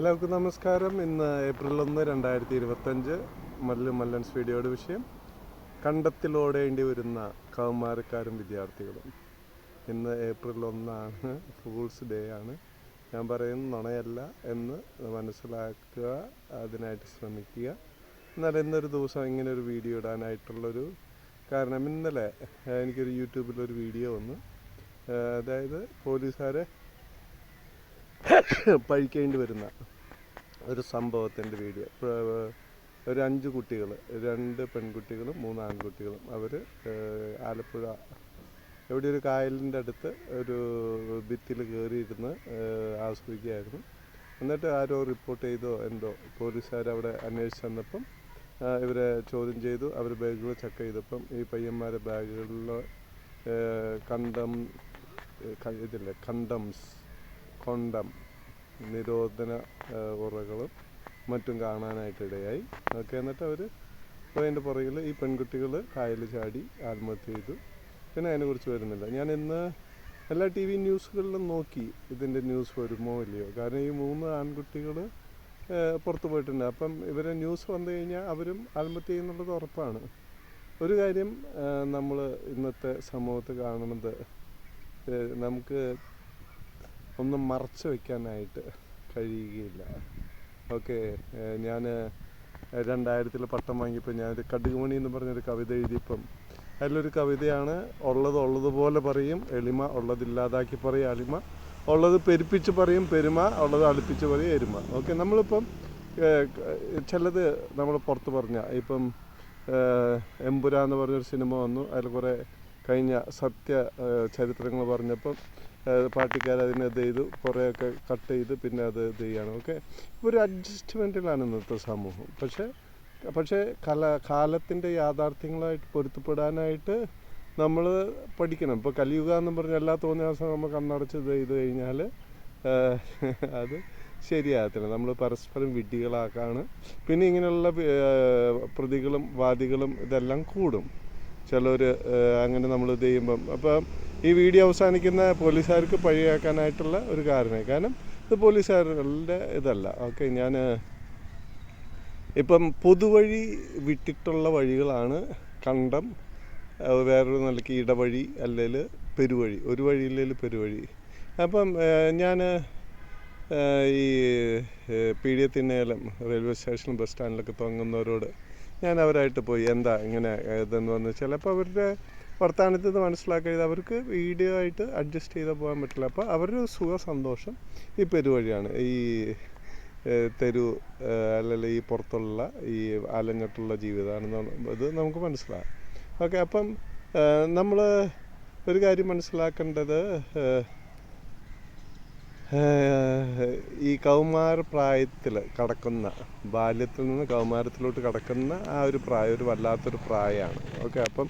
എല്ലാവർക്കും നമസ്കാരം. ഇന്ന് ഏപ്രിൽ ഒന്ന് രണ്ടായിരത്തി ഇരുപത്തഞ്ച് മല്ല് മല്ലൻസ് വീഡിയോയുടെ വിഷയം കണ്ടത്തിലോടേണ്ടി വരുന്ന കൗമാരക്കാരും വിദ്യാർത്ഥികളും. ഇന്ന് ഏപ്രിൽ ഒന്നാണ് ഫൂൾസ് ഡേ ആണ്. ഞാൻ പറയുന്നത് നുണയല്ല എന്ന് മനസ്സിലാക്കുക അതിനായിട്ട് ശ്രമിക്കുക. എന്നാൽ ഇന്നൊരു ദിവസം ഇങ്ങനെ ഒരു വീഡിയോ ഇടാനായിട്ടുള്ളൊരു കാരണം ഇന്നലെ എനിക്കൊരു യൂട്യൂബിലൊരു വീഡിയോ വന്നു. അതായത് പോലീസുകാരെ പഴിക്കേണ്ടി വരുന്ന ഒരു സംഭവത്തിന്റെ വീഡിയോ. ഒരു അഞ്ച് കുട്ടികൾ രണ്ട് പെൺകുട്ടികളും മൂന്ന് ആൺകുട്ടികളും. അവർ ആലപ്പുഴ എവിടെ ഒരു കായലിന്റെ അടുത്ത് ഒരു ഭിത്തിയിൽ കയറിയിരുന്ന് ആസ്വദിക്കുകയായിരുന്നു. എന്നിട്ട് ആരോ റിപ്പോർട്ട് ചെയ്തോ എന്തോ പോലീസുകാർ അവിടെ അന്വേഷിച്ച് വന്നപ്പം ഇവരെ ചോദ്യം ചെയ്തു. അവർ ബാഗുകൾ ചെക്ക് ചെയ്തപ്പം ഈ പയ്യന്മാരെ ബാഗുകളിൽ കണ്ടം ഇതില്ലേ കണ്ടംസ്. കൊണ്ടം നിരോധന ഉറകളും മറ്റും കാണാനായിട്ടിടയായി. ഒക്കെ എന്നിട്ട് അവർ അതിന്റെ പുറകിൽ ഈ പെൺകുട്ടികൾ കായൽ ചാടി ആത്മഹത്യ ചെയ്തു. പിന്നെ അതിനെക്കുറിച്ച് വരുന്നില്ല. ഞാൻ ഇന്ന് എല്ലാ ടി വി ന്യൂസുകളിലും നോക്കി ഇതിന്റെ ന്യൂസ് വരുമോ ഇല്ലയോ. കാരണം ഈ മൂന്ന് ആൺകുട്ടികൾ പുറത്തു പോയിട്ടുണ്ട്. അപ്പം ഇവരെ ന്യൂസ് വന്നു കഴിഞ്ഞാൽ അവരും ആത്മഹത്യ ചെയ്യുന്നുള്ളത് ഉറപ്പാണ്. ഒരു കാര്യം നമ്മൾ ഇന്നത്തെ സമൂഹത്ത് കാണുന്നത് നമുക്ക് ഒന്നും മറച്ചു വെക്കാനായിട്ട് കഴിയുകയില്ല. ഓക്കെ ഞാൻ രണ്ടായിരത്തിൽ പട്ടം വാങ്ങിയപ്പോൾ ഞാനൊരു കടുകുമണി എന്ന് പറഞ്ഞൊരു കവിത എഴുതിയപ്പം അതിലൊരു കവിതയാണ് ഉള്ളത് ഉള്ളതുപോലെ പറയും എളിമ ഉള്ളതില്ലാതാക്കി പറയും അളിമ ഉള്ളത് പെരുപ്പിച്ച് പറയും പെരുമ ഉള്ളത് അളിപ്പിച്ച് പറയും എരുമ. ഓക്കെ നമ്മളിപ്പം ചിലത് നമ്മൾ പുറത്ത് പറഞ്ഞ ഇപ്പം എമ്പുര എന്ന് പറഞ്ഞൊരു സിനിമ വന്നു അതിൽ കുറേ കഴിഞ്ഞ സത്യ ചരിത്രങ്ങൾ പറഞ്ഞപ്പം പാർട്ടിക്കാർ അതിനെ ഇത് ചെയ്തു കുറേയൊക്കെ കട്ട് ചെയ്ത് പിന്നെ അത് ഇത് ചെയ്യണം. ഓക്കെ? ഒരു അഡ്ജസ്റ്റ്മെന്റിലാണ് ഇന്നത്തെ സമൂഹം. പക്ഷേ പക്ഷേ കല കാലത്തിന്റെ യാഥാർത്ഥ്യങ്ങളായിട്ട് പൊരുത്തപ്പെടാനായിട്ട് നമ്മൾ പഠിക്കണം. ഇപ്പോൾ കലിയുക എന്ന് പറഞ്ഞ എല്ലാ തോന്നിയാസം നമ്മൾ കണ്ണടച്ച് ഇത് ചെയ്ത് കഴിഞ്ഞാൽ അത് ശരിയാകത്തില്ല. നമ്മൾ പരസ്പരം വിഡ്ഢികളാക്കാണ്. പിന്നെ ഇങ്ങനെയുള്ള പ്രതികളും വാദികളും ഇതെല്ലാം കൂടും. ചിലർ അങ്ങനെ നമ്മൾ ഇത് ചെയ്യുമ്പം. അപ്പം ഈ വീഡിയോ അവസാനിക്കുന്ന പോലീസുകാർക്ക് പഴിയാക്കാനായിട്ടുള്ള ഒരു കാരണമായി. കാരണം ഇത് പോലീസുകാരുടെ ഇതല്ല. ഓക്കെ ഞാൻ ഇപ്പം പൊതുവഴി വിട്ടിട്ടുള്ള വഴികളാണ് കണ്ടം വേറൊരു നിലയ്ക്ക് ഇടവഴി അല്ലെങ്കിൽ പെരുവഴി ഒരു വഴിയില്ലെങ്കിൽ പെരുവഴി. അപ്പം ഞാൻ ഈ പീഡിയത്തിന്നേലം റെയിൽവേ സ്റ്റേഷനിലും ബസ് സ്റ്റാൻഡിലൊക്കെ തുടങ്ങുന്നവരോട് ഞാൻ അവരായിട്ട് പോയി എന്താ ഇങ്ങനെ ഇതെന്ന് പറഞ്ഞാൽ ചിലപ്പോൾ അവരുടെ വർത്തമാനത്തിൽ നിന്ന് മനസ്സിലാക്കിയത് അവർക്ക് വീഡിയോ ആയിട്ട് അഡ്ജസ്റ്റ് ചെയ്താൽ പോകാൻ പറ്റില്ല. അപ്പോൾ അവരുടെ സുഖ സന്തോഷം ഈ പെരുവഴിയാണ്. ഈ തെരു അല്ലെങ്കിൽ ഈ പുറത്തുള്ള ഈ അലഞ്ഞിട്ടുള്ള ജീവിതമാണെന്ന് ഇത് നമുക്ക് മനസ്സിലാകും. ഓക്കെ അപ്പം നമ്മൾ ഒരു കാര്യം മനസ്സിലാക്കേണ്ടത് ഈ കൗമാര പ്രായത്തിൽ കടക്കുന്ന ബാല്യത്തിൽ നിന്ന് കൗമാരത്തിലോട്ട് കടക്കുന്ന ആ ഒരു പ്രായം ഒരു വല്ലാത്തൊരു പ്രായമാണ്. ഓക്കെ അപ്പം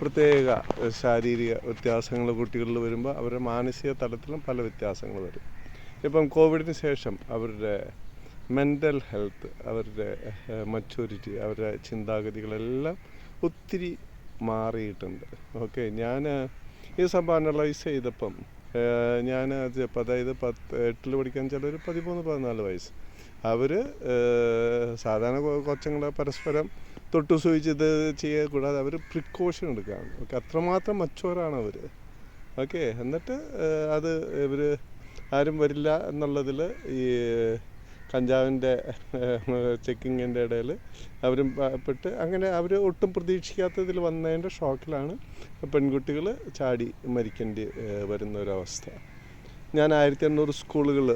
പ്രത്യേക ശാരീരിക വ്യത്യാസങ്ങൾ കുട്ടികളിൽ വരുമ്പോൾ അവരുടെ മാനസിക തലത്തിലും പല വ്യത്യാസങ്ങൾ വരും. ഇപ്പം കോവിഡിന് ശേഷം അവരുടെ മെന്റൽ ഹെൽത്ത് അവരുടെ മച്യൂരിറ്റി അവരുടെ ചിന്താഗതികളെല്ലാം ഒത്തിരി മാറിയിട്ടുണ്ട്. ഓക്കെ ഞാൻ ഈ സംഭവം അനലൈസ് ചെയ്തപ്പം ഞാൻ അതായത് പത്ത് എട്ടിൽ പഠിക്കാൻ ചില ഒരു പതിമൂന്ന് പതിനാല് വയസ്സ്. അവർ സാധാരണ കൊച്ചങ്ങളെ പരസ്പരം തൊട്ടു സൂചിച്ച് ഇത് ചെയ്യുക കൂടാതെ അവർ പ്രിക്കോഷൻ എടുക്കുകയാണ് ഓക്കെ അത്രമാത്രം മച്ചുവറാണ് അവർ ഓക്കെ എന്നിട്ട് അത് ഇവർ ആരും വരില്ല എന്നുള്ളതിൽ ഈ കഞ്ചാവിന്റെ ചെക്കിങ്ങിന്റെ ഇടയിൽ അവരും പെട്ട് അങ്ങനെ അവർ ഒട്ടും പ്രതീക്ഷിക്കാത്തതിൽ വന്നതിന്റെ ഷോക്കിലാണ് പെൺകുട്ടികൾ ചാടി മരിക്കേണ്ടി വരുന്ന ഒരവസ്ഥ ഞാൻ ആയിരത്തി എണ്ണൂറ് സ്കൂളുകൾ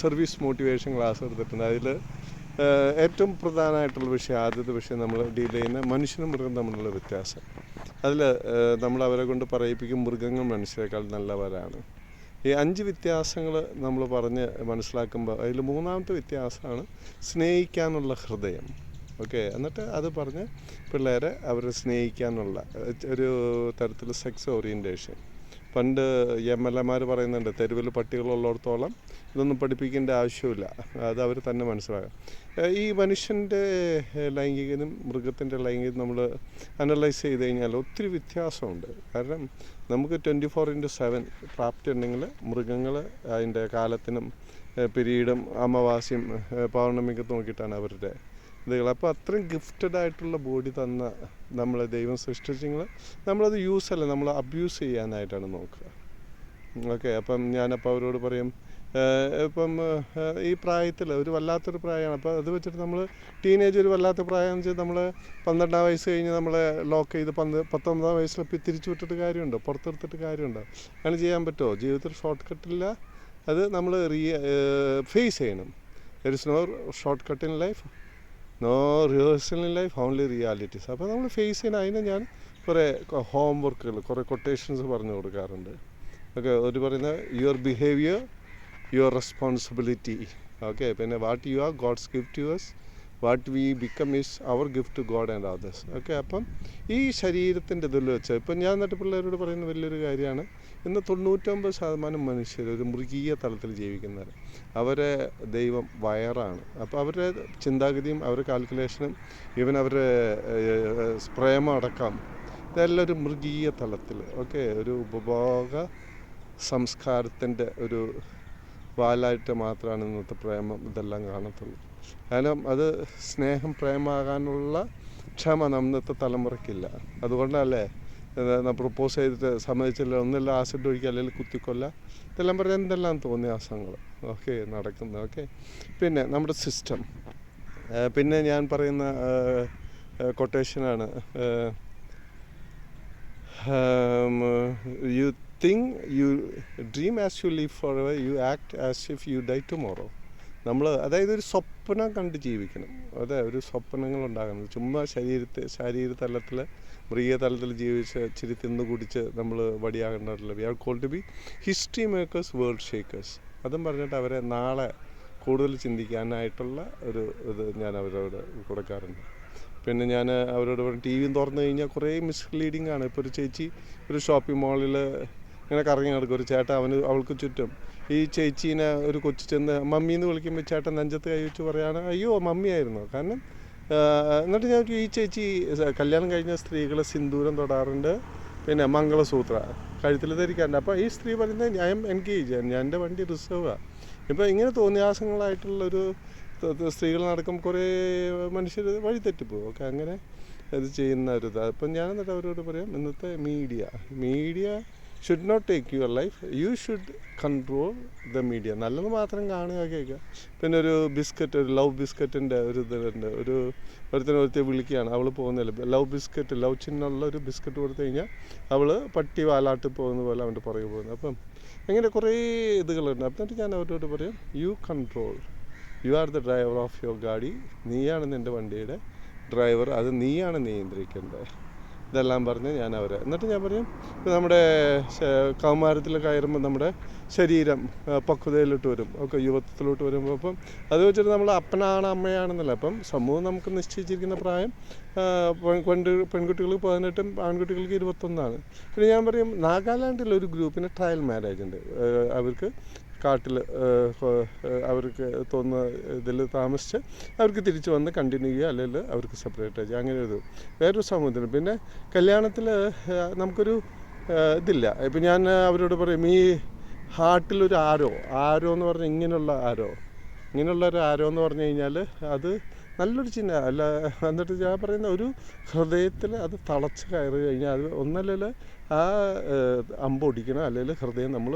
സർവീസ് മോട്ടിവേഷൻ ക്ലാസ് എടുത്തിട്ടുണ്ട്. അതിൽ ഏറ്റവും പ്രധാനമായിട്ടുള്ള വിഷയം ആദ്യത്തെ വിഷയം നമ്മൾ ഡീൽ ചെയ്യുന്ന മനുഷ്യനും മൃഗം തമ്മിലുള്ള വ്യത്യാസം. അതിൽ നമ്മൾ അവരെ കൊണ്ട് പറയിപ്പിക്കും മൃഗങ്ങൾ മനുഷ്യരെക്കാൾ നല്ലവരാണ്. ഈ അഞ്ച് വ്യത്യാസങ്ങൾ നമ്മൾ പറഞ്ഞ് മനസ്സിലാക്കുമ്പോൾ അതിൽ മൂന്നാമത്തെ വ്യത്യാസമാണ് സ്നേഹിക്കാനുള്ള ഹൃദയം. ഓക്കെ? എന്നിട്ട് അത് പറഞ്ഞ് പിള്ളേരെ അവരെ സ്നേഹിക്കാനുള്ള ഒരു തരത്തിൽ സെക്സ് ഓറിയന്റേഷൻ പണ്ട് എം എൽ എമാർ പറയുന്നുണ്ട് തെരുവിൽ പട്ടികളുള്ളിടത്തോളം ഇതൊന്നും പഠിപ്പിക്കേണ്ട ആവശ്യമില്ല. അത് അവർ തന്നെ മനസ്സിലാകാം ഈ മനുഷ്യന്റെ ലൈംഗികനും മൃഗത്തിന്റെ ലൈംഗികനും നമ്മൾ അനലൈസ് ചെയ്ത് കഴിഞ്ഞാൽ ഒത്തിരി വ്യത്യാസമുണ്ട്. കാരണം നമുക്ക് ട്വന്റി ഫോർ ഇന്റു സെവൻ പ്രാപ്തി ഉണ്ടെങ്കിൽ മൃഗങ്ങൾ അതിന്റെ കാലത്തിനും പിരീഡും അമാവാസ്യം പൗർണമിക്ക് നോക്കിയിട്ടാണ് അവരുടെ ഇതുകൾ. അപ്പോൾ അത്രയും ഗിഫ്റ്റഡ് ആയിട്ടുള്ള ബോഡി തന്ന നമ്മളെ ദൈവം സൃഷ്ടിച്ചെങ്കിൽ നമ്മളത് യൂസ് അല്ല നമ്മൾ അബ്യൂസ് ചെയ്യാനായിട്ടാണ് നോക്കുക. ഓക്കെ അപ്പം ഞാനപ്പോൾ അവരോട് പറയും ഇപ്പം ഈ പ്രായത്തിൽ ഒരു വല്ലാത്തൊരു പ്രായമാണ് അപ്പോൾ അത് വെച്ചിട്ട് നമ്മൾ ടീനേജ് ഒരു വല്ലാത്ത പ്രായം എന്ന് വെച്ചാൽ നമ്മൾ പന്ത്രണ്ടാം വയസ്സ് കഴിഞ്ഞ് നമ്മളെ ലോക്ക് ചെയ്ത് പന്ത് പത്തൊമ്പതാം വയസ്സിൽ തിരിച്ചു വിട്ടിട്ട് കാര്യമുണ്ടോ പുറത്തെടുത്തിട്ട് കാര്യമുണ്ടോ അങ്ങനെ ചെയ്യാൻ പറ്റുമോ ജീവിതത്തിൽ ഷോർട്ട് കട്ടില്ല അത് നമ്മൾ റിയ ഫേസ് ചെയ്യണം. There is no short cut in life no rehearsal in life only realities അപ്പോൾ നമ്മൾ ഫേസ് ചെയ്യണം. അതിന് ഞാൻ കുറേ ഹോം വർക്കുകൾ കുറേ കൊട്ടേഷൻസ് പറഞ്ഞു കൊടുക്കാറുണ്ട്. ഒക്കെ ഒരു പറയുന്ന your behaviour your responsibility okay പിന്നെ what you are God's gift yours what we become is our gift to God and others okay അപ്പം ഈ ശരീരത്തിന്റെ ഇതിൽ വെച്ച് ഇപ്പം ഞാൻ എന്നിട്ട് പിള്ളേരോട് പറയുന്ന വലിയൊരു കാര്യമാണ്. ഇന്ന് തൊണ്ണൂറ്റൊമ്പത് ശതമാനം മനുഷ്യർ ഒരു മൃഗീയ തലത്തിൽ ജീവിക്കുന്നവർ അവരെ ദൈവം വയറാണ്. അപ്പോൾ അവരുടെ ചിന്താഗതിയും അവരുടെ കാൽക്കുലേഷനും ഈവൻ അവരുടെ പ്രേമം അടക്കം ഇതെല്ലാം ഒരു മൃഗീയ തലത്തിൽ. ഓക്കെ ഒരു ഉപഭോഗ സംസ്കാരത്തിന്റെ ഒരു വാലായിട്ട് മാത്രമാണ് ഇന്നത്തെ പ്രേമം ഇതെല്ലാം കാണത്തുള്ളൂ. കാരണം അത് സ്നേഹം പ്രേമാകാനുള്ള ക്ഷമ ഇന്നത്തെ തലമുറയ്ക്കില്ല. അതുകൊണ്ടല്ലേ പ്രൊപ്പോസ് ചെയ്തിട്ട് സമ്മതിച്ചില്ല ഒന്നില്ല ആസിഡ് ഒഴിക്കുക അല്ലെങ്കിൽ കുത്തിക്കൊല്ല ഇതെല്ലാം പറഞ്ഞാൽ എന്തെല്ലാം തോന്നിയ ആസങ്ങൾ. ഓക്കെ നടക്കുന്നത് ഓക്കെ. പിന്നെ നമ്മുടെ സിസ്റ്റം പിന്നെ ഞാൻ പറയുന്ന കൊട്ടേഷനാണ് you think you dream as you live forever you act as if you die tomorrow നമ്മൾ അതായത് ഒരു സ്വപ്നം കണ്ട് ജീവിക്കണം. അതെ ഒരു സ്വപ്നങ്ങൾ ഉണ്ടാകുന്നത് ചുമ്മാ ശരീരത്തെ ശാരീര തലത്തിൽ മൃഗീയ തലത്തിൽ ജീവിച്ച് ഇച്ചിരി തിന്നു കുടിച്ച് നമ്മൾ വടിയാകേണ്ടതല്ല? We are call to be history makers world shakers അതും പറഞ്ഞിട്ട് അവരെ നാളെ കൂടുതൽ ചിന്തിക്കാനായിട്ടുള്ള ഒരു ഇത് ഞാൻ അവരോട് കൊടുക്കാറുണ്ട്. പിന്നെ ഞാൻ അവരോട് പറഞ്ഞു ടി വിയും തുറന്നു കഴിഞ്ഞാൽ കുറേ മിസ്ലീഡിങ് ആണ്. ഇപ്പോൾ ഒരു ചേച്ചി ഒരു ഷോപ്പിംഗ് മാളിൽ ഇങ്ങനെ കറങ്ങി നടക്കും. ഒരു ചേട്ടൻ അവന് അവൾക്ക് ചുറ്റും. ഈ ചേച്ചീനെ ഒരു കൊച്ചു ചെന്ന് മമ്മി എന്ന് വിളിക്കുമ്പോൾ ചേട്ടൻ നെഞ്ചത്ത് കൈ വെച്ച് പറയാണ് അയ്യോ മമ്മിയായിരുന്നു? കാരണം എന്നിട്ട് ഞാൻ ഈ ചേച്ചി കല്യാണം കഴിഞ്ഞ സ്ത്രീകളെ സിന്ദൂരം തൊടാറുണ്ട്? പിന്നെ മംഗളസൂത്ര. കഴുത്തിൽ ധരിക്കാറുണ്ട്. അപ്പോൾ ഈ സ്ത്രീ പറയുന്നത് ഞാൻ എൻഗേജ് ഞാൻ എന്റെ വണ്ടി റിസർവാണ് ഇപ്പോൾ ഇങ്ങനെ തോന്നിയാസങ്ങളായിട്ടുള്ളൊരു സ്ത്രീകൾ നടക്കും കുറേ മനുഷ്യർ വഴി തെറ്റിപ്പോകും ഓക്കെ അങ്ങനെ ഇത് ചെയ്യുന്ന ഒരു ഇത്. അപ്പം ഞാൻ എന്നിട്ട് അവരോട് പറയാം ഇന്നത്തെ media media should not take your life you should control the media നല്ലത് മാത്രം കാണുക കേൾക്കുക. പിന്നെ ഒരു ബിസ്ക്കറ്റ് ഒരു ലവ് ബിസ്ക്കറ്റിന്റെ ഒരു ഇതുണ്ട് ഒരു ഒരുത്തനെ ഒരുത്തെ വിളിക്കുകയാണ്. അവൾ പോകുന്നില്ല. ലവ് ബിസ്ക്കറ്റ് ലവ് ചിഹ്നമുള്ള ഒരു ബിസ്ക്കറ്റ് കൊടുത്തു കഴിഞ്ഞാൽ അവൾ പട്ടി വാലാട്ട് പോകുന്ന പോലെ അവന്റെ പുറകെ പോകുന്നത് അപ്പം അങ്ങനെ കുറേ ഇതുകളുണ്ട്. എന്നിട്ട് ഞാൻ അവരോട് പറയും you control you are the driver of your ഗാഡി. നീയാണ് നിന്റെ വണ്ടിയുടെ ഡ്രൈവർ അത് നീയാണ് നിയന്ത്രിക്കേണ്ടത്. ഇതെല്ലാം പറഞ്ഞ് ഞാൻ അവരെ എന്നിട്ട് ഞാൻ പറയും നമ്മുടെ കൗമാരത്തിൽ കയറുമ്പോൾ നമ്മുടെ ശരീരം പക്വതയിലോട്ട് വരും. ഒക്കെ യുവത്വത്തിലോട്ട് വരുമ്പോൾ അപ്പം അത് വെച്ചിട്ട് നമ്മൾ അപ്പനാണ് അമ്മയാണെന്നല്ല. അപ്പം സമൂഹം നമുക്ക് നിശ്ചയിച്ചിരിക്കുന്ന പ്രായം പെൺകുട്ടി പെൺ- പെൺകു പെൺകുട്ടികൾക്ക് പതിനെട്ടും ആൺകുട്ടികൾക്ക് ഇരുപത്തൊന്നാണ്. പിന്നെ ഞാൻ പറയും നാഗാലാൻഡിൽ ഒരു ഗ്രൂപ്പിന് ട്രയൽ മാരേജ് ഉണ്ട്. അവർക്ക് കാട്ടിൽ അവർക്ക് തോന്നുന്ന ഇതിൽ താമസിച്ച് അവർക്ക് തിരിച്ച് വന്ന് കണ്ടിന്യൂ ചെയ്യുക അല്ലെങ്കിൽ അവർക്ക് സെപ്പറേറ്റ് ചെയ്യുക അങ്ങനെ ഒരു വേറൊരു സമൂഹത്തിന് പിന്നെ കല്യാണത്തിൽ നമുക്കൊരു ഇതില്ല. ഇപ്പം ഞാൻ അവരോട് പറയും ഈ ഹാർട്ടിലൊരു ആരോ ആരോ എന്ന് പറഞ്ഞാൽ ഇങ്ങനെയുള്ള ആരോ ഇങ്ങനെയുള്ള ഒരു ആരോ എന്ന് പറഞ്ഞു കഴിഞ്ഞാൽ അത് നല്ലൊരു ചിഹ്ന അല്ല എന്നിട്ട് ഞാൻ പറയുന്ന ഒരു ഹൃദയത്തിൽ അത് തളച്ച് കയറി കഴിഞ്ഞാൽ അത് ഒന്നല്ലെങ്കിൽ ആ അമ്പൊടിക്കണം അല്ലെങ്കിൽ ഹൃദയം നമ്മൾ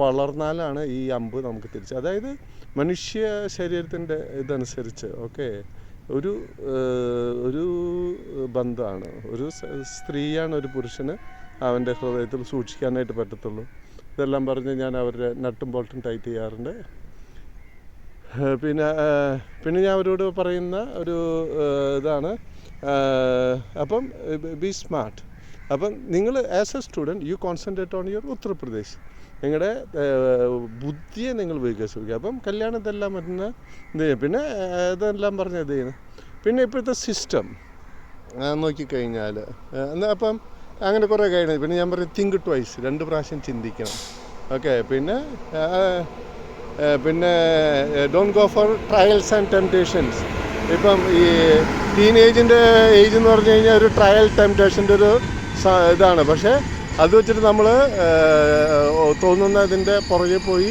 വളർന്നാലാണ് ഈ അമ്പ് നമുക്ക് തിരിച്ച്. അതായത് മനുഷ്യ ശരീരത്തിന്റെ ഇതനുസരിച്ച് ഓക്കെ ഒരു ഒരു ബന്ധമാണ് ഒരു സ്ത്രീയാണ് ഒരു പുരുഷന് അവന്റെ ഹൃദയത്തിൽ സൂക്ഷിക്കാനായിട്ട് പറ്റത്തുള്ളൂ. ഇതെല്ലാം പറഞ്ഞ് ഞാൻ അവരുടെ നട്ടും ബോൾട്ടും ടൈറ്റ് ചെയ്യാറുണ്ട്. പിന്നെ പിന്നെ ഞാൻ അവരോട് പറയുന്ന ഒരു ഇതാണ് അപ്പം ബി സ്മാർട്ട്. അപ്പം നിങ്ങൾ as a student you concentrate on your Uttar Pradesh. നിങ്ങളുടെ ബുദ്ധിയെ നിങ്ങൾ വികസിപ്പിക്കുക അപ്പം കല്യാണത്തെല്ലാം പറ്റുന്ന ഇത് പിന്നെ ഇതെല്ലാം പറഞ്ഞ ഇത് ചെയ്യുന്നത് പിന്നെ ഇപ്പോഴത്തെ സിസ്റ്റം നോക്കിക്കഴിഞ്ഞാൽ എന്നാൽ അപ്പം അങ്ങനെ കുറേ കഴിഞ്ഞു പിന്നെ ഞാൻ പറയും തിങ്ക് ട്വൈസ് രണ്ട് പ്രാവശ്യം ചിന്തിക്കണം. ഓക്കെ പിന്നെ പിന്നെ don't go for trials and temptations ഇപ്പം ഈ ടീനേജിന്റെ ഏജ് എന്ന് പറഞ്ഞു കഴിഞ്ഞാൽ ഒരു ട്രയൽ ടെംപ്റ്റേഷന്റെ ഒരു ഇതാണ്. പക്ഷേ അത് വെച്ചിട്ട് നമ്മൾ തോന്നുന്നതിന്റെ പുറകെ പോയി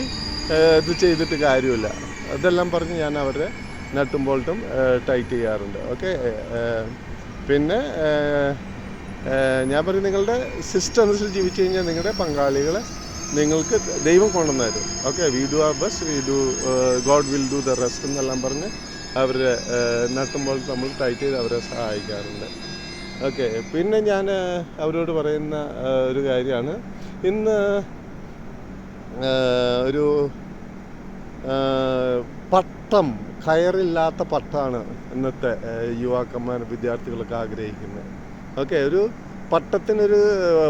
ഇത് ചെയ്തിട്ട് കാര്യമില്ല. അതെല്ലാം പറഞ്ഞ് ഞാൻ അവരുടെ നട്ടും ബോൾട്ടും ടൈറ്റ് ചെയ്യാറുണ്ട്. ഓക്കെ? പിന്നെ ഞാൻ പറയും നിങ്ങളുടെ സിസ്റ്റം അനുസരിച്ച് ജീവിച്ചു കഴിഞ്ഞാൽ നിങ്ങളുടെ പങ്കാളികളെ നിങ്ങൾക്ക് ദൈവം കൊണ്ടുവന്ന് തരും. Okay? We do our best we do God will do the rest എന്നെല്ലാം പറഞ്ഞ് അവരെ നട്ടുമ്പോൾ നമ്മൾ ടൈറ്റ് ചെയ്ത് അവരെ സഹായിക്കാറുണ്ട്. ഓക്കെ പിന്നെ ഞാൻ അവരോട് പറയുന്ന ഒരു കാര്യമാണ്. ഇന്ന് ഒരു പട്ടം കയറില്ലാത്ത പട്ടമാണ് ഇന്നത്തെ യുവാക്കന്മാർ വിദ്യാർത്ഥികളൊക്കെ ആഗ്രഹിക്കുന്നത്. ഓക്കെ ഒരു പട്ടത്തിനൊരു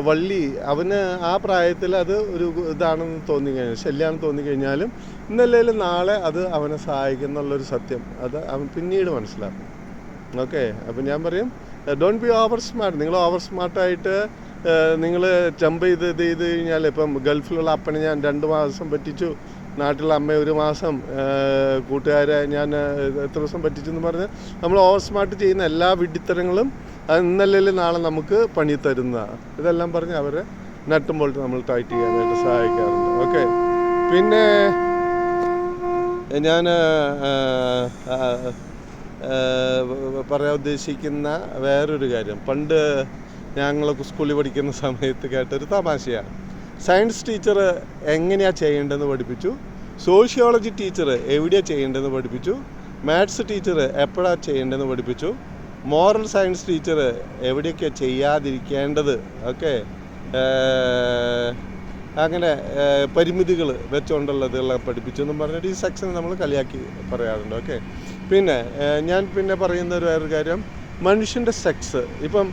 വള്ളി അവന് ആ പ്രായത്തിൽ അത് ഒരു ഇതാണെന്ന് തോന്നി കഴിഞ്ഞാൽ ശല്യമാണെന്ന് തോന്നി കഴിഞ്ഞാലും ഇന്നല്ലേലും നാളെ അത് അവനെ സഹായിക്കും എന്നുള്ളൊരു സത്യം. അത് അവൻ പിന്നീട് മനസ്സിലാക്കും. ഓക്കെ അപ്പം ഞാൻ പറയും ഡോണ്ട് ബി ഓവർ സ്മാർട്ട് നിങ്ങൾ ഓവർ സ്മാർട്ടായിട്ട് നിങ്ങൾ ജമ്പ് ചെയ്ത് ഇത് ചെയ്ത് കഴിഞ്ഞാൽ ഇപ്പം ഗൾഫിലുള്ള അപ്പനെ ഞാൻ രണ്ട് മാസം പറ്റിച്ചു. നാട്ടിലുള്ള അമ്മ ഒരു മാസം കൂട്ടുകാരെ ഞാൻ എത്ര ദിവസം പറ്റിച്ചു എന്ന് പറഞ്ഞ് നമ്മൾ ഓവർ സ്മാർട്ട് ചെയ്യുന്ന എല്ലാ വിഡിത്തരങ്ങളും അത് ഇന്നല്ലെങ്കിൽ നാളെ നമുക്ക് പണി തരുന്നതാണ്. ഇതെല്ലാം പറഞ്ഞ് അവരെ നട്ടും ബോൾട്ട് നമ്മൾ ടൈറ്റ് ചെയ്യാനായിട്ട് സഹായിക്കാറുണ്ട്. ഓക്കെ പിന്നെ ഞാൻ പറയാൻ ഉദ്ദേശിക്കുന്ന വേറൊരു കാര്യം. പണ്ട് ഞങ്ങളൊക്കെ സ്കൂളിൽ പഠിക്കുന്ന സമയത്ത് കേട്ടൊരു തമാശയാണ്. സയൻസ് ടീച്ചർ എങ്ങനെയാണ് ചെയ്യേണ്ടതെന്ന് പഠിപ്പിച്ചു. സോഷ്യോളജി ടീച്ചർ എവിടെയാണ് ചെയ്യേണ്ടതെന്ന് പഠിപ്പിച്ചു. മാത്സ് ടീച്ചർ എപ്പോഴാണ് ചെയ്യേണ്ടതെന്ന് പഠിപ്പിച്ചു. മോറൽ സയൻസ് ടീച്ചർ എവിടെയൊക്കെ ചെയ്യാതിരിക്കേണ്ടത്? ഓക്കെ അങ്ങനെ പരിമിതികൾ വെച്ചുകൊണ്ടുള്ളതെല്ലാം പഠിപ്പിച്ചു എന്നും പറഞ്ഞിട്ട് ഈ സെക്ഷൻ നമ്മൾ കളിയാക്കി പറയാറുണ്ട്. ഓക്കെ പിന്നെ ഞാൻ പിന്നെ പറയുന്ന ഒരു വേറൊരു കാര്യം. മനുഷ്യന്റെ സെക്സ് ഇപ്പം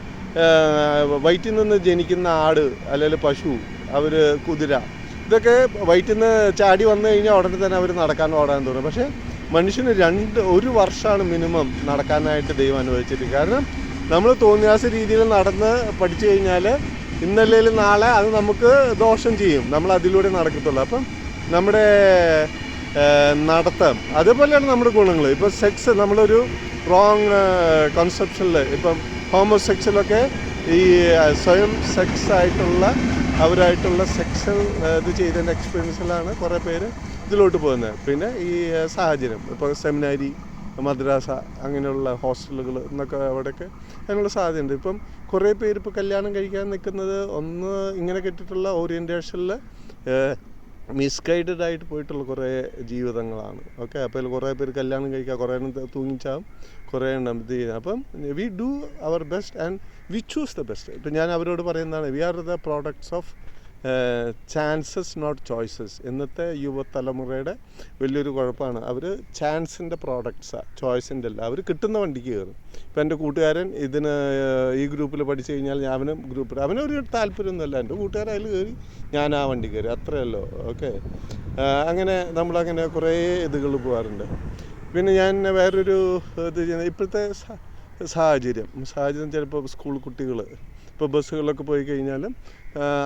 വയറ്റിൽ നിന്ന് ജനിക്കുന്ന ആട് അല്ലെങ്കിൽ പശു അവർ കുതിര ഇതൊക്കെ വയറ്റിൽ നിന്ന് ചാടി വന്നു കഴിഞ്ഞാൽ ഉടനെ തന്നെ അവർ നടക്കാൻ ഓടാൻ തോന്നും പക്ഷേ മനുഷ്യന് രണ്ട് ഒരു വർഷമാണ് മിനിമം നടക്കാനായിട്ട് ദൈവം അനുവദിച്ചിട്ട്. കാരണം നമ്മൾ തോന്നിയാസ രീതിയിൽ നടന്ന് പഠിച്ചു കഴിഞ്ഞാൽ ഇന്നല്ലേലും നാളെ അത് നമുക്ക് ദോഷം ചെയ്യും. നമ്മൾ അതിലൂടെ നടക്കത്തുള്ളൂ. അപ്പം നമ്മുടെ നടത്തം. അതേപോലെയാണ് നമ്മുടെ ഗുണങ്ങൾ ഇപ്പോൾ സെക്സ് നമ്മളൊരു റോങ് കൺസെപ്ഷനിൽ ഇപ്പം ഹോമോസെക്സിലൊക്കെ ഈ സ്വയം സെക്സ് ആയിട്ടുള്ള അവരായിട്ടുള്ള സെക്സൽ ഇത് ചെയ്തതിന്റെ എക്സ്പീരിയൻസിലാണ് കുറേ പേര് ഇതിലോട്ട് പോകുന്നത് പിന്നെ ഈ സാഹചര്യം. ഇപ്പോൾ സെമിനാരി മദ്രാസ അങ്ങനെയുള്ള ഹോസ്റ്റലുകൾ എന്നൊക്കെ അവിടെയൊക്കെ അതിനുള്ള സാധ്യതയുണ്ട്. ഇപ്പം കുറേ പേര് ഇപ്പോൾ കല്യാണം കഴിക്കാൻ നിൽക്കുന്നത് ഒന്ന് ഇങ്ങനെ കെട്ടിട്ടുള്ള ഓറിയന്റേഷനിൽ മിസ്ഗൈഡഡ് ആയിട്ട് പോയിട്ടുള്ള കുറേ ജീവിതങ്ങളാണ്. ഓക്കെ? അപ്പോൾ കുറേ പേര് കല്യാണം കഴിക്കുക കുറേ എണ്ണം തൂങ്ങിച്ചാവും കുറേ എണ്ണം ഇത് അപ്പം we do our best and we choose the best ഇപ്പം ഞാൻ അവരോട് പറയുന്നതാണ് we are the products of chances not choices ഇന്നത്തെ യുവതലമുറയുടെ വലിയൊരു കുഴപ്പമാണ്. അവർ ചാൻസിന്റെ പ്രോഡക്ട്സാണ് ചോയ്സിന്റെ അല്ല. അവർ കിട്ടുന്ന വണ്ടിക്ക് കയറും. ഇപ്പം എന്റെ കൂട്ടുകാരൻ ഇതിന് ഈ ഗ്രൂപ്പിൽ പഠിച്ചു കഴിഞ്ഞാൽ ഞാൻ അവനും ഗ്രൂപ്പിൽ അവനൊരു താല്പര്യമൊന്നുമല്ല എന്റെ കൂട്ടുകാരൻ അതിൽ കയറി ഞാൻ ആ വണ്ടി കയറി. അത്രയല്ലോ ഓക്കെ? അങ്ങനെ നമ്മളങ്ങനെ കുറേ ഇതുകൾ പോകാറുണ്ട് പിന്നെ ഞാൻ വേറൊരു ഇത് ഇപ്പോഴത്തെ സാഹചര്യം. സാഹചര്യം ചിലപ്പോൾ സ്കൂൾ കുട്ടികൾ ഇപ്പോൾ ബസ്സുകളിലൊക്കെ പോയി കഴിഞ്ഞാലും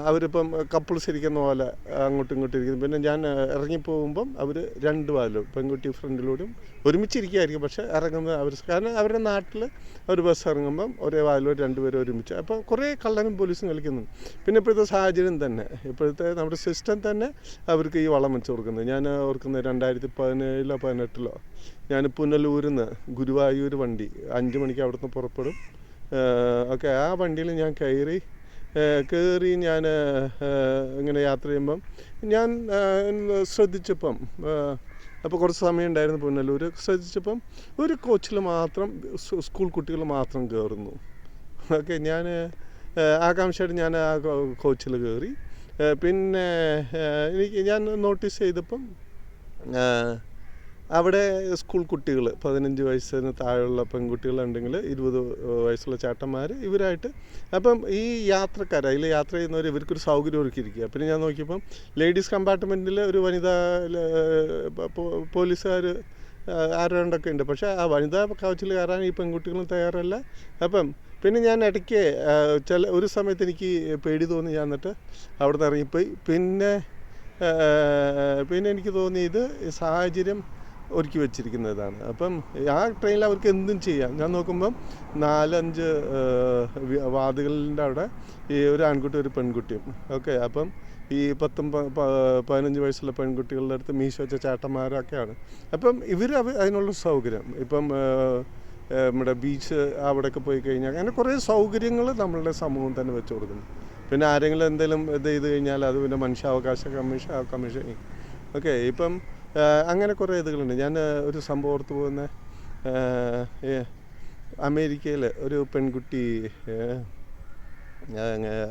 അവരിപ്പം കപ്പിൾസ് ഇരിക്കുന്ന പോലെ അങ്ങോട്ടും ഇങ്ങോട്ടും ഇരിക്കുന്നു. പിന്നെ ഞാൻ ഇറങ്ങിപ്പോകുമ്പം അവർ രണ്ട് വാലും പെൺകുട്ടി ഫ്രണ്ടിലൂടെയും ഒരുമിച്ചിരിക്കുകയായിരിക്കും പക്ഷേ ഇറങ്ങുന്നത് അവർ കാരണം അവരുടെ നാട്ടിൽ ഒരു ബസ് ഇറങ്ങുമ്പം ഒരേ പാലും രണ്ടുപേരും ഒരുമിച്ച്. അപ്പോൾ കുറേ കള്ളനും പോലീസും കളിക്കുന്നു. പിന്നെ ഇപ്പോഴത്തെ സാഹചര്യം തന്നെ ഇപ്പോഴത്തെ നമ്മുടെ സിസ്റ്റം തന്നെ അവർക്ക് ഈ വളം വെച്ച് കൊടുക്കുന്നത്. ഞാൻ ഓർക്കുന്നത് രണ്ടായിരത്തി പതിനേഴിലോ പതിനെട്ടിലോ ഞാൻ പുനലൂരിൽ നിന്ന് ഗുരുവായൂർ വണ്ടി അഞ്ച് മണിക്ക് അവിടുന്ന് പുറപ്പെടും. ഓക്കെ ആ വണ്ടിയിൽ ഞാൻ കയറി കയറി ഞാൻ ഇങ്ങനെ യാത്ര ചെയ്യുമ്പം ഞാൻ ശ്രദ്ധിച്ചപ്പം അപ്പോൾ കുറച്ച് സമയം ഉണ്ടായിരുന്നു പുനലൂർ ശ്രദ്ധിച്ചപ്പം ഒരു കോച്ചിൽ മാത്രം സ്കൂൾ കുട്ടികൾ മാത്രം കയറുന്നു ഓക്കെ ഞാൻ ആകാംക്ഷയായിട്ട് ഞാൻ ആ കോച്ചിൽ കയറി പിന്നെ എനിക്ക് ഞാൻ നോട്ടീസ് ചെയ്തപ്പം അവിടെ സ്കൂൾ കുട്ടികൾ പതിനഞ്ച് വയസ്സിന് താഴെയുള്ള പെൺകുട്ടികളുണ്ടെങ്കിൽ ഇരുപത് വയസ്സുള്ള ചേട്ടന്മാർ ഇവരായിട്ട്. അപ്പം ഈ യാത്രക്കാർ അതിൽ യാത്ര ചെയ്യുന്നവർ ഇവർക്കൊരു സൗകര്യം ഒരുക്കിയിരിക്കുക പിന്നെ ഞാൻ നോക്കിയപ്പം ലേഡീസ് കമ്പാർട്ട്മെന്റിൽ ഒരു വനിതാ പോലീസുകാർ ആരോണ്ടൊക്കെ ഉണ്ട്. പക്ഷേ ആ വനിതാ കവച്ചിൽ കയറാൻ ഈ പെൺകുട്ടികളും തയ്യാറല്ല. അപ്പം പിന്നെ ഞാൻ ഇടയ്ക്ക് ചില ഒരു സമയത്ത് എനിക്ക് പേടി തോന്നി. ഞാൻ എന്നിട്ട് അവിടെ നിന്ന് ഇറങ്ങിപ്പോയി. പിന്നെ പിന്നെ എനിക്ക് തോന്നി ഇത് സാഹചര്യം ഒരുക്കി വെച്ചിരിക്കുന്നതാണ്. അപ്പം ആ ട്രെയിനിൽ അവർക്ക് എന്തും ചെയ്യാം. ഞാൻ നോക്കുമ്പം നാലഞ്ച് ആ, വാതിലിന്റെ അവിടെ ഈ ഒരു ആൺകുട്ടി ഒരു പെൺകുട്ടിയും. ഓക്കെ അപ്പം ഈ പത്തും പതിനഞ്ച് വയസ്സുള്ള പെൺകുട്ടികളുടെ അടുത്ത് മീശ വെച്ച ചേട്ടന്മാരൊക്കെയാണ്. അപ്പം ഇവർ അതിനുള്ള സൗകര്യം. ഇപ്പം നമ്മുടെ ബീച്ച് അവിടെയൊക്കെ പോയി കഴിഞ്ഞാൽ അങ്ങനെ കുറേ സൗകര്യങ്ങൾ നമ്മളുടെ സമൂഹം തന്നെ വെച്ച് കൊടുക്കുന്നു. പിന്നെ ആരെങ്കിലും എന്തെങ്കിലും ഇത് ചെയ്ത് കഴിഞ്ഞാൽ അത് പിന്നെ മനുഷ്യാവകാശ കമ്മീഷൻ കമ്മീഷൻ ഓക്കെ ഇപ്പം അങ്ങനെ കുറേ ഇതുകളുണ്ട്. ഞാൻ ഒരു സംഭവം ഓർത്ത് പോകുന്ന അമേരിക്കയിൽ ഒരു പെൺകുട്ടി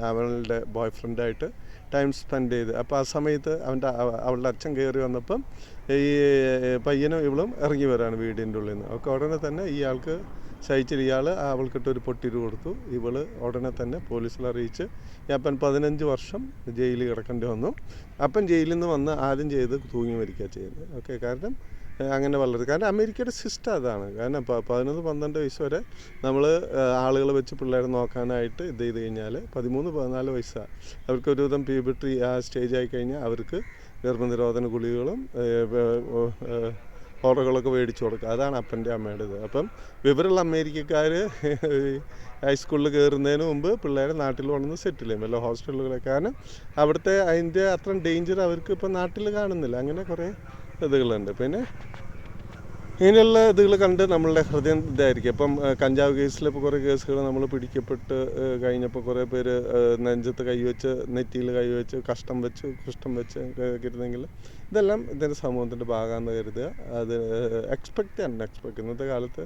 അവളുടെ ബോയ് ഫ്രണ്ടായിട്ട് ടൈം സ്പെൻഡ് ചെയ്ത്. അപ്പോൾ ആ സമയത്ത് അവന്റെ അവ- അവളുടെ അച്ഛൻ കയറി വന്നപ്പം ഈ പയ്യനും ഇവളും ഇറങ്ങി വരാണ് വീടിന്റെ ഉള്ളിൽ നിന്ന്. ഒക്കെ ഉടനെ തന്നെ ഇയാൾക്ക് സഹിച്ചിൽ ഇയാൾ അവൾക്കിട്ട് ഒരു പൊട്ടിര് കൊടുത്തു. ഇവൾ ഉടനെ തന്നെ പോലീസിൽ അറിയിച്ച് അപ്പൻ പതിനഞ്ച് വർഷം ജയിലിൽ കിടക്കേണ്ടി വന്നു. അപ്പൻ ജയിലിൽ നിന്ന് വന്ന് ആദ്യം ചെയ്ത് തൂങ്ങി മരിക്കുക ചെയ്യുന്നത് ഓക്കെ കാരണം അങ്ങനെ വളരെ കാരണം അമേരിക്കയുടെ സിസ്റ്റം അതാണ്. കാരണം പ- പതിനൊന്ന് പന്ത്രണ്ട് വയസ്സ് വരെ നമ്മൾ ആളുകൾ വെച്ച് പിള്ളേരെ നോക്കാനായിട്ട് ഇത് ചെയ്ത് കഴിഞ്ഞാൽ പതിമൂന്ന് പതിനാല് വയസ്സാണ് അവർക്ക് ഒരുവിധം പ്യൂബിട്രി ആ സ്റ്റേജ് ആയി കഴിഞ്ഞാൽ അവർക്ക് ഗർഭനിരോധന ഗുളികകളും ഓർഡറുകളൊക്കെ മേടിച്ചു കൊടുക്കുക. അതാണ് അപ്പന്റെ അമ്മയുടെ ഇത്. അപ്പം വിവരമുള്ള അമേരിക്കക്കാർ ഹൈസ്കൂളിൽ കയറുന്നതിന് മുമ്പ് പിള്ളേരെ നാട്ടിൽ കൊണ്ടുവന്ന് സെറ്റിൽ ചെയ്യും വല്ല ഹോസ്റ്റലുകളൊക്കെ കാരണം അവിടുത്തെ അതിന്റെ അത്രയും ഡേഞ്ചർ അവർക്ക് ഇപ്പം നാട്ടിൽ കാണുന്നില്ല. അങ്ങനെ കുറേ ഇതുകളുണ്ട്. പിന്നെ ഇങ്ങനെയുള്ള ഇതുകൾ കണ്ട് നമ്മളുടെ ഹൃദയം ഇതായിരിക്കും. ഇപ്പം കഞ്ചാവ് കേസിൽ ഇപ്പോൾ കുറേ കേസുകൾ നമ്മൾ പിടിക്കപ്പെട്ട് കഴിഞ്ഞപ്പോൾ കുറേ പേര് നെഞ്ചത്ത് കൈവച്ച് നെറ്റിയിൽ കൈവച്ച് കഷ്ടം വെച്ച് കുഷ്ടം വെച്ച് കരുതെങ്കിൽ ഇതെല്ലാം ഇതിന്റെ സമൂഹത്തിന്റെ ഭാഗമാണെന്ന് കരുതുക. അത് എക്സ്പെക്റ്റ് എക്സ്പെക്ട് ഇന്നത്തെ കാലത്ത്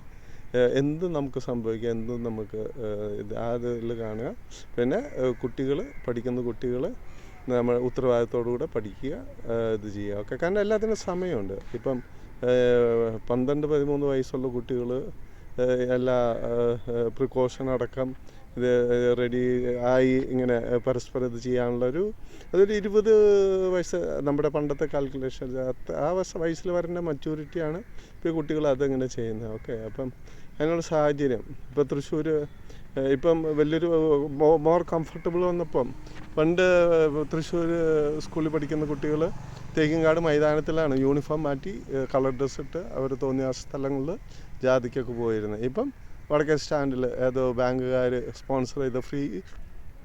എന്ത് നമുക്ക് സംഭവിക്കാം എന്തും നമുക്ക് ആ, ഇത് ആ ഇതിൽ കാണുക. പിന്നെ കുട്ടികൾ പഠിക്കുന്ന കുട്ടികൾ നമ്മൾ ഉത്തരവാദിത്തോടുകൂടെ പഠിക്കുക ഇത് ചെയ്യുക. ഒക്കെ കാരണം എല്ലാത്തിനും സമയമുണ്ട്. ഇപ്പം പന്ത്രണ്ട് പതിമൂന്ന് വയസ്സുള്ള കുട്ടികൾ എല്ലാ പ്രിക്കോഷൻ അടക്കം ഇത് റെഡി ആയി ഇങ്ങനെ പരസ്പരം ഇത് ചെയ്യാനുള്ളൊരു അതൊരു ഇരുപത് വയസ്സ് നമ്മുടെ പണ്ടത്തെ കാൽക്കുലേഷൻ ആ വയസ്സ് വയസ്സിൽ വരേണ്ട മച്യൂരിറ്റിയാണ് ഇപ്പോൾ കുട്ടികൾ അതിങ്ങനെ ചെയ്യുന്നത്. ഓക്കെ അപ്പം അതിനുള്ള സാഹചര്യം. ഇപ്പോൾ തൃശ്ശൂർ ഇപ്പം വലിയൊരു മോർ കംഫർട്ടബിൾ വന്നപ്പം പണ്ട് തൃശ്ശൂർ സ്കൂളിൽ പഠിക്കുന്ന കുട്ടികൾ തേക്കിൻകാട് മൈതാനത്തിലാണ് യൂണിഫോം മാറ്റി കളർ ഡ്രസ്സ് ഇട്ട് അവർ തോന്നിയ സ്ഥലങ്ങളിൽ ജാതിക്കൊക്കെ പോയിരുന്നത് ഇപ്പം വടക്കേ സ്റ്റാൻഡിൽ ഏതോ ബാങ്കുകാർ സ്പോൺസർ ചെയ്ത ഫ്രീ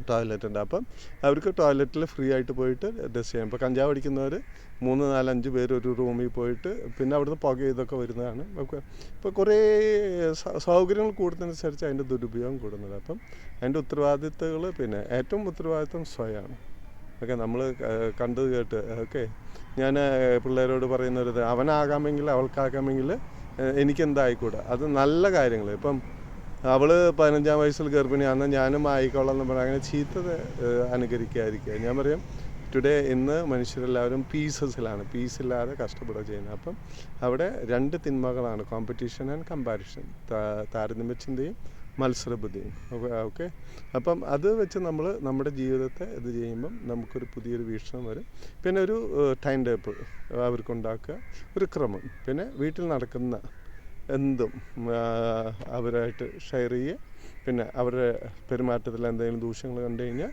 ടോയ്ലറ്റ് ഉണ്ട്. അപ്പം അവർക്ക് ടോയ്ലറ്റിൽ ഫ്രീ ആയിട്ട് പോയിട്ട് ഡ്രസ് ചെയ്യാം. ഇപ്പോൾ കഞ്ചാവ് അടിക്കുന്നവർ മൂന്ന് നാലഞ്ച് പേര് ഒരു റൂമിൽ പോയിട്ട് പിന്നെ അവിടുന്ന് പുക ഇതൊക്കെ വരുന്നതാണ്. ഇപ്പോൾ കുറേ സൗകര്യങ്ങൾ കൂടുന്നതനുസരിച്ച് അതിന്റെ ദുരുപയോഗം കൂടുന്നത് അപ്പം അതിന്റെ ഉത്തരവാദിത്തങ്ങൾ പിന്നെ ഏറ്റവും ഉത്തരവാദിത്തം സ്വയമാണ്. ഓക്കെ നമ്മൾ കണ്ടത് കേട്ട്. ഓക്കെ ഞാൻ പിള്ളേരോട് പറയുന്നൊരു അവനാകാമെങ്കിൽ അവൾക്കാകാമെങ്കിൽ എനിക്കെന്തായിക്കൂടാ? അത് നല്ല കാര്യങ്ങൾ ഇപ്പം അവൾ പതിനഞ്ചാം വയസ്സിൽ ഗർഭിണിയാണെന്ന് ഞാനും ആയിക്കോളാം എന്ന് പറഞ്ഞാൽ അങ്ങനെ ചീത്ത ഏഹ്, അനുകരിക്കാതിരിക്കുക. ഞാൻ പറയും ടുഡേ ഇന്ന് മനുഷ്യരെല്ലാവരും പീസസിലാണ് പീസില്ലാതെ കഷ്ടപ്പെടുക ചെയ്യുന്നത്. അപ്പം അവിടെ രണ്ട് തിന്മകളാണ് കോമ്പറ്റീഷൻ ആൻഡ് കമ്പാരിഷൻ താരതമ്യ ചിന്തയും മത്സരബുദ്ധിയും ഓക്കെ. അപ്പം അത് വെച്ച് നമ്മൾ നമ്മുടെ ജീവിതത്തെ ഇത് ചെയ്യുമ്പം നമുക്കൊരു പുതിയൊരു വീക്ഷണം വരും. പിന്നെ ഒരു ടൈം ടേബിൾ അവർക്കുണ്ടാക്കുക ഒരു ക്രമം. പിന്നെ വീട്ടിൽ നടക്കുന്ന എന്തും അവരായിട്ട് ഷെയർ ചെയ്യുക. പിന്നെ അവരുടെ പെരുമാറ്റത്തിൽ എന്തെങ്കിലും ദൂഷ്യങ്ങൾ കണ്ടു കഴിഞ്ഞാൽ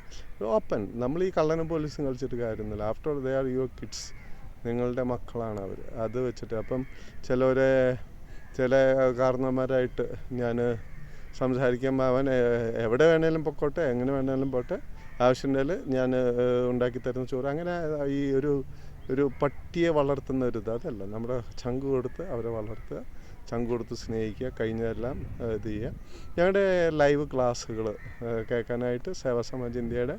ഓപ്പൺ നമ്മൾ ഈ കള്ളനും പോലീസും കളിച്ചിട്ട് കാര്യമൊന്നുമില്ല after they are your kids നിങ്ങളുടെ മക്കളാണ് അവർ അത് വെച്ചിട്ട് അപ്പം ചിലവരെ ചില കാരണന്മാരായിട്ട് ഞാൻ സംസാരിക്കുമ്പോൾ അവൻ എവിടെ വേണേലും പൊക്കോട്ടെ എങ്ങനെ വേണേലും പോട്ടെ. ആവശ്യമുണ്ടെങ്കിൽ ഞാൻ ഉണ്ടാക്കി തരുന്ന ചോറ്. അങ്ങനെ ഈ ഒരു ഒരു പട്ടിയെ വളർത്തുന്ന ഒരു ഇത്. അതല്ല നമ്മുടെ ചങ്ക് കൊടുത്ത് അവരെ വളർത്തുക ചങ്ക് കൊടുത്ത് സ്നേഹിക്കുക കഴിഞ്ഞതെല്ലാം ഇത് ചെയ്യുക. ഞങ്ങളുടെ ലൈവ് ക്ലാസ്സുകൾ കേൾക്കാനായിട്ട് സേവാ സമാജ് ഇന്ത്യയുടെ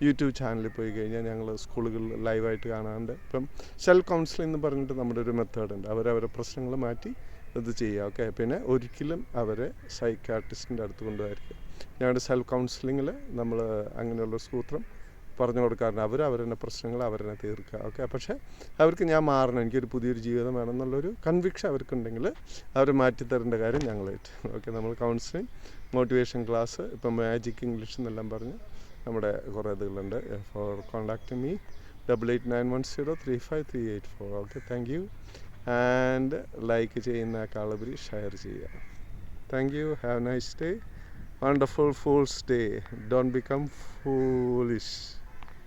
യൂട്യൂബ് ചാനലിൽ പോയി കഴിഞ്ഞാൽ ഞങ്ങൾ സ്കൂളുകളിൽ ലൈവായിട്ട് കാണാറുണ്ട്. ഇപ്പം സെൽഫ് കൗൺസിലിംഗ് എന്ന് പറഞ്ഞിട്ട് നമ്മുടെ ഒരു മെത്തേഡുണ്ട്. അവരവരെ പ്രശ്നങ്ങൾ മാറ്റി ഇത് ചെയ്യുക ഓക്കെ പിന്നെ ഒരിക്കലും അവരെ സൈക്കാട്രിസ്റ്റിന്റെ അടുത്ത് കൊണ്ടുപോയിരിക്കുക ഞങ്ങളുടെ സെൽഫ് കൗൺസിലിങ്ങിൽ നമ്മൾ അങ്ങനെയുള്ള സൂത്രം പറഞ്ഞു കൊടുക്കാറുണ്ട്. അവർ അവരുടെ പ്രശ്നങ്ങൾ അവരെന്നെ തീർക്കുക. ഓക്കെ പക്ഷേ അവർക്ക് ഞാൻ മാറണം. എനിക്കൊരു പുതിയൊരു ജീവിതം വേണം എന്നുള്ളൊരു കൺവിക്ഷൻ അവർക്കുണ്ടെങ്കിൽ അവർ മാറ്റിത്തരേണ്ട കാര്യം ഞങ്ങളായിട്ട്. ഓക്കെ നമ്മൾ കൗൺസിലിംഗ് മോട്ടിവേഷൻ ക്ലാസ് ഇപ്പം മാജിക് ഇംഗ്ലീഷ് എന്നെല്ലാം പറഞ്ഞ് നമ്മുടെ കുറേ ഇതുകളുണ്ട്. For contact me double eight nine one zero three five three eight four okay thank you and like ചെയ്യുന്നേക്കാളുപരി share ചെയ്യുക. Thank you have nice day wonderful fools day don't become foolish